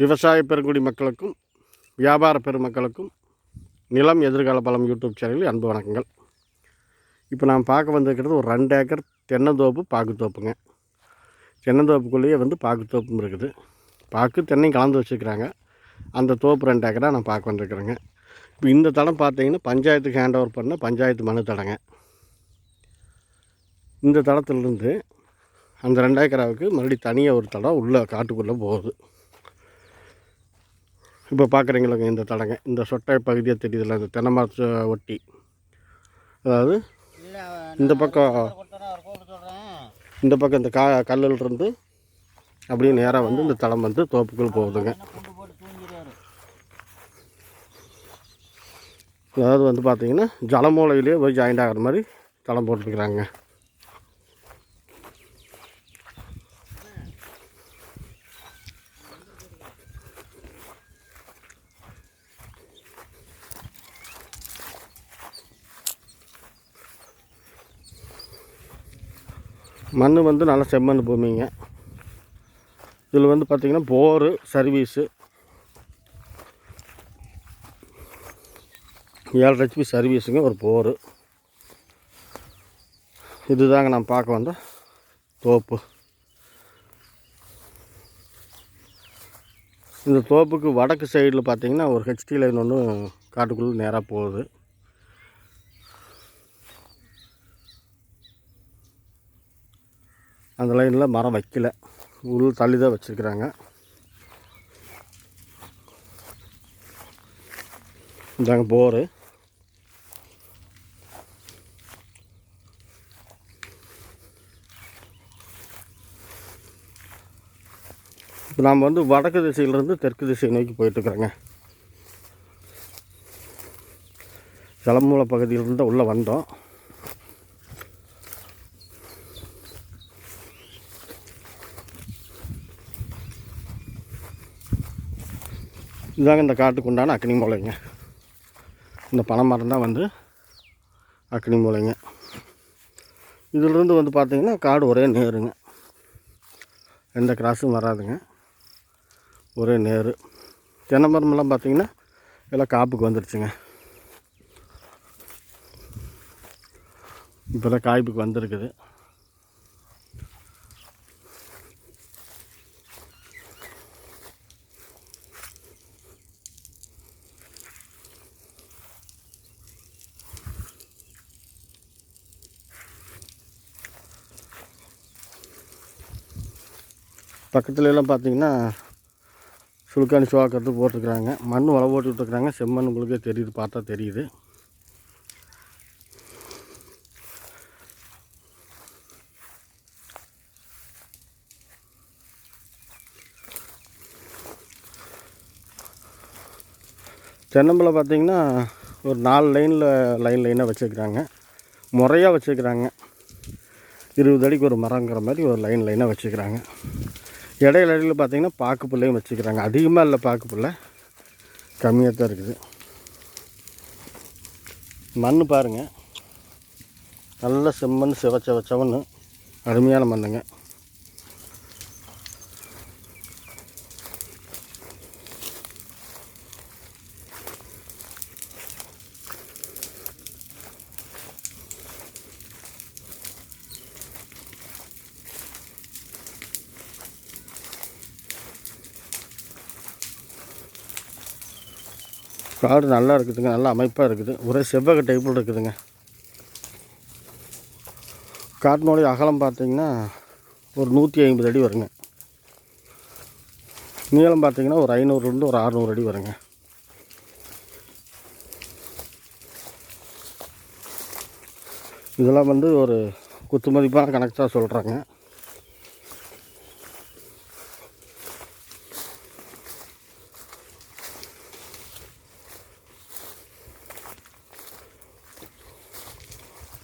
விவசாய பெருங்குடி மக்களுக்கும் வியாபார பெருமக்களுக்கும் நிலம் எதிர்கால பலம் யூடியூப் சேனலில் அன்பு வணக்கங்கள். இப்போ நான் பார்க்க வந்திருக்கிறது ஒரு ரெண்டு ஏக்கர் தென்னந்தோப்பு பாக்குத்தோப்புங்க. தென்னந்தோப்புக்குள்ளேயே வந்து பாக்குத்தோப்பும் இருக்குது. பாக்கு தென்னையும் கலந்து வச்சுருக்கிறாங்க. அந்த தோப்பு ரெண்டு ஏக்கராக நான் பார்க்க வந்திருக்கிறேங்க. இப்போ இந்த தடம் பார்த்தீங்கன்னா பஞ்சாயத்துக்கு ஹேண்ட் ஓவர் பண்ண பஞ்சாயத்து மனு தடங்க. இந்த தடத்துலேருந்து அந்த ரெண்டு ஏக்கராவுக்கு மறுபடியும் தனியாக ஒரு தடம் உள்ளே காட்டுக்குள்ளே போகுது. இப்போ பார்க்குறீங்களங்க இந்த தடங்க. இந்த சொட்டை பகுதியாக தெரியுதுல்ல இந்த தென்னை மரத்தை ஒட்டி. அதாவது இந்த பக்கம் இந்த பக்கம் இந்த கா கல்லில் இருந்து அப்படியே நேராக வந்து இந்த தடம் வந்து தோப்புக்குள் போகுதுங்க. அதாவது வந்து பார்த்தீங்கன்னா ஜலமூலையிலேயே போய் ஜாயிண்ட் ஆகிற மாதிரி தடம் போட்டுருக்குறாங்க. மண் வந்து நல்லா செம்மண் பூமிங்க இதில் வந்து பார்த்திங்கன்னா போரு சர்வீஸு. ஏழு ஹெச்பி சர்வீஸுங்க ஒரு போரு. இதுதாங்க நான் பார்க்க வந்த தோப்பு. இந்த தோப்புக்கு வடக்கு சைடில் பார்த்திங்கன்னா ஒரு ஹெச்டி லைன் ஒன்று காட்டுக்குள்ளே நேராக போகுது. அந்த லைனில் மரம் வைக்கல. உள் தள்ளி தான் வச்சுருக்குறாங்க. இதாங்க போரு. இப்போ நாம் வந்து வடக்கு திசையிலேருந்து தெற்கு திசை நோக்கி போயிட்டுருக்குறோங்க ஜலமூல பகுதியிலிருந்து உள்ளே வந்தோம். இதாங்க இந்த காட்டுக்கு உண்டான அக்னி மூலைங்க. இந்த பனை மரம் தான் வந்து அக்னி மூலைங்க. இதிலிருந்து வந்து பார்த்திங்கன்னா காடு ஒரே நேருங்க. எந்த கிராஸும் வராதுங்க. ஒரே நேரு. தென்னை மரமெல்லாம் பார்த்திங்கன்னா எல்லாம் காப்புக்கு வந்துருச்சுங்க. இப்போ தான் காய்ப்புக்கு வந்திருக்குது. பக்கத்துல எல்லாம் பார்த்தீங்கன்னா சுழுக்காணி சுவாக்கிறது போட்டிருக்கிறாங்க. மண் வள போட்டு விட்டுருக்குறாங்க. செம்மண் உங்களுக்கே தெரியுது பார்த்தா தெரியுது. தென்னம்பிள்ளை பார்த்தீங்கன்னா ஒரு நாலு லைனில் லைன் லைனாக வச்சுருக்குறாங்க. முறையாக வச்சுருக்குறாங்க. இருபது அடிக்கு ஒரு மரங்கிற மாதிரி ஒரு லைன் லைனாக வச்சுக்கிறாங்க இடையில இடையில் பார்த்தீங்கன்னா பாக்கு பிள்ளையும் வச்சுக்கிறாங்க. அதிகமாக இல்லை பாக்கு பிள்ளை கம்மியாக தான் இருக்குது. மண் பாருங்கள் நல்ல செம்மண் சிவச்சவச்சவன்னு அருமையான மண்ணுங்க. காடு நல்லா இருக்குதுங்க நல்லா அமைப்பாக இருக்குது. ஒரே செவ்வக டைப்பில் இருக்குதுங்க. காட்டினுடைய அகலம் பார்த்தீங்கன்னா ஒரு நூற்றி ஐம்பது அடி வருங்க. நீளம் பார்த்தீங்கன்னா ஒரு ஐநூறுலேருந்து ஒரு அறநூறு அடி வருங்க. இதெல்லாம் வந்து ஒரு குத்து மதிப்பான கணக்கு தான் சொல்கிறாங்க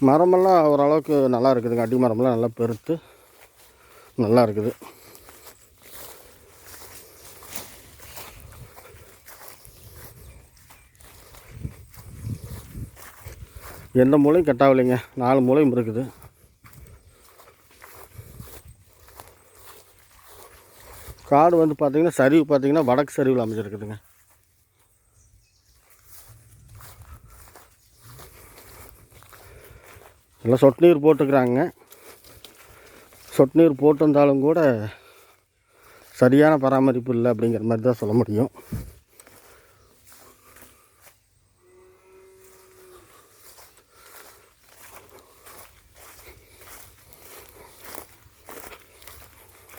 மரமெல்லாம் ஓரளவுக்கு நல்லா இருக்குதுங்க அடி மரமெல்லாம் நல்லா பெருத்து நல்லா இருக்குது. எந்த மூலையும் கட்டாகலைங்க. நாலு மூலையும் இருக்குது. காடு வந்து பார்த்திங்கன்னா சரிவு பார்த்தீங்கன்னா வடக்கு சரிவில் அமைஞ்சிருக்குதுங்க. எல்லாம் சொட்டு நீர் போட்டுக்கிறாங்க. சொட்டு நீர் போட்டிருந்தாலும் கூட சரியான பராமரிப்பு இல்லை அப்படிங்கிற மாதிரி தான் சொல்ல முடியும்.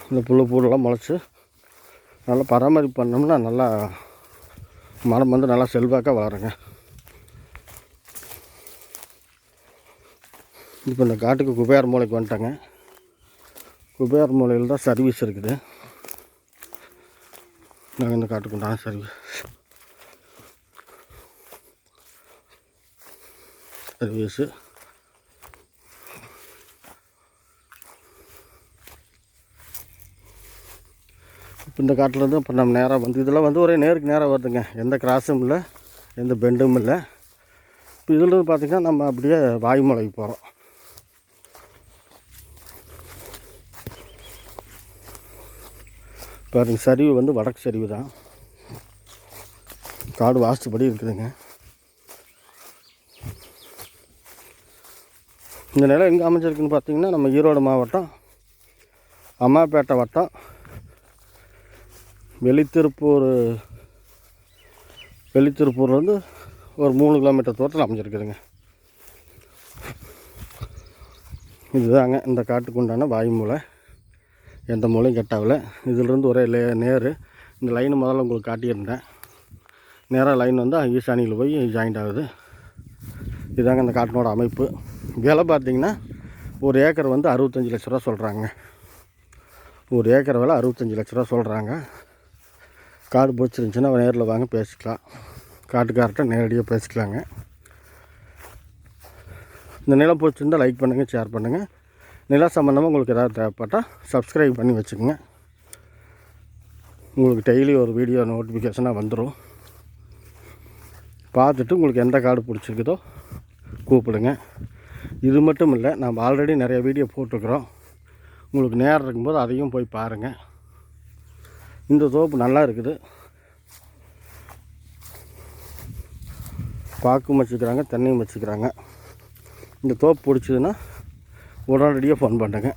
இந்த புல் பூடெல்லாம் முளைச்சி நல்லா பராமரிப்பு பண்ணோம்னா நல்லா மரம் வந்து நல்லா செல்வாக்காக வளருங்க. இப்போ இந்த காட்டுக்கு குபேர் மூலைக்கு வந்துட்டேங்க. குபேர் மூலையில் தான் சர்வீஸ் இருக்குது. நாங்கள் இந்த காட்டுக்கு உண்டான சர்வீஸ் சர்வீஸு இப்போ இந்த காட்டிலேருந்து இப்போ நம்ம நேராக வந்து இதெல்லாம் வந்து ஒரே நேருக்கு நேராக வருதுங்க. எந்த கிராஸும் இல்லை எந்த பெண்டும் இல்லை. இப்போ இதில் பார்த்திங்கன்னா நம்ம அப்படியே வாயுமலைக்கு போகிறோம் பாருங்க சரிவு வந்து வடக்கு சரிவு தான். காடு வாஸ்துபடி இருக்குதுங்க. இந்த நிலம் எங்கே அமைஞ்சிருக்குன்னு பார்த்தீங்கன்னா நம்ம ஈரோடு மாவட்டம் அம்மாப்பேட்டை வட்டம் வெளித்திருப்பூர் வெளித்திருப்பூர்லேருந்து ஒரு மூணு கிலோமீட்டர் தூரத்தில் அமைஞ்சிருக்குதுங்க. இதுதாங்க இந்த காட்டுக்கு உண்டான வாயுமூலை. எந்த மூலையும் கட்டாகல இதிலிருந்து ஒரே லே நேர் இந்த லைன் முதல்ல உங்களுக்கு காட்டியிருந்தேன். நேராக லைன் வந்து ஈசானியில் போய் ஜாயிண்ட் ஆகுது. இதாங்க இந்த காட்டினோட அமைப்பு. விலை பார்த்தீங்கன்னா ஒரு ஏக்கர் வந்து அறுபத்தஞ்சி லட்ச ரூபா சொல்கிறாங்க ஒரு ஏக்கர் விலை அறுபத்தஞ்சி லட்ச ரூபா சொல்கிறாங்க காடு பிடிச்சிருந்துச்சின்னா நேரில் வாங்க பேசிக்கலாம். காட்டுக்கார்ட்ட நேரடியாக பேசிக்கலாங்க. இந்த நிலம் பிடிச்சிருந்தா லைக் பண்ணுங்கள் ஷேர் பண்ணுங்கள் நில சம்மந்தமாக உங்களுக்கு எதாவது தேவைப்பட்டால் சப்ஸ்கிரைப் பண்ணி வச்சுக்கோங்க. உங்களுக்கு டெய்லி ஒரு வீடியோ நோட்டிஃபிகேஷனாக வந்துடும் பார்த்துட்டு உங்களுக்கு எந்த கார்டு பிடிச்சிருக்குதோ கூப்பிடுங்க. இது மட்டும் இல்லை நம்ம ஆல்ரெடி நிறைய வீடியோ போட்டிருக்கிறோம். உங்களுக்கு நேரம் இருக்கும்போது அதையும் போய் பாருங்கள் இந்த தோப்பு நல்லா இருக்குது. பாக்கும் வச்சுக்கிறாங்க தென்னையும் வச்சுக்கிறாங்க இந்த தோப்பு பிடிச்சதுன்னா உடனடியாக ஃபோன் பண்ணுறேங்க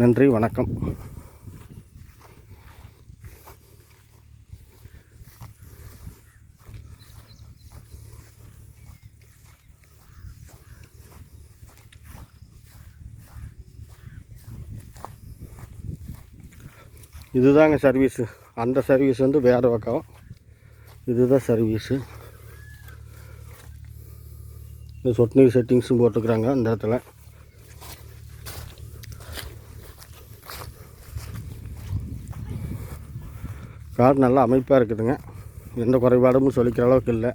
நன்றி வணக்கம். இதுதாங்க சர்வீஸு அந்த சர்வீஸ் வந்து வேறு பக்கம். இதுதான் சர்வீஸு இந்த சொட்டு நீர் செட்டிங்ஸும் போட்டுக்கிறாங்க அந்த இடத்துல. காடு நல்லா அமைப்பாக இருக்குதுங்க. எந்த குறைபாடும் சொல்லிக்கிற அளவுக்கு இல்லை.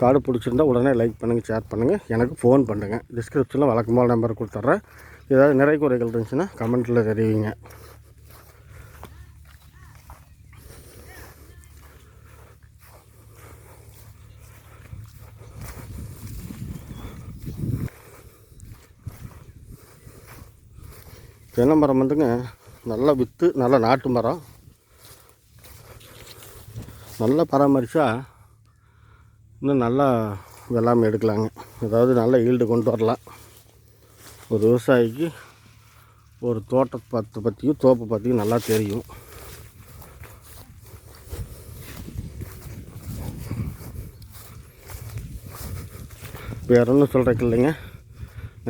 காடு பிடிச்சிருந்தா உடனே லைக் பண்ணுங்கள் ஷேர் பண்ணுங்கள் எனக்கு ஃபோன் பண்ணுங்கள் டிஸ்கிரிப்ஷனில் வழக்கமான நம்பர் கொடுத்துட்றேன். ஏதாவது நிறைய குறைகள் இருந்துச்சுன்னா கமெண்ட்டில் தெரிவிங்க. தென்னை மரம் வந்துங்க நல்லா விற்று நல்ல நாட்டு மரம். நல்லா பராமரித்தா இன்னும் நல்லா வெள்ளாமை எடுக்கலாங்க. அதாவது நல்ல ஈல்டு கொண்டு வரலாம். ஒரு விவசாயிக்கு ஒரு தோட்டத்தை பற்றி பற்றியும் தோப்பை பற்றியும் நல்லா தெரியும். வேற ஒன்றும் சொல்கிறக்கு இல்லைங்க.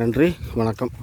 நன்றி வணக்கம்.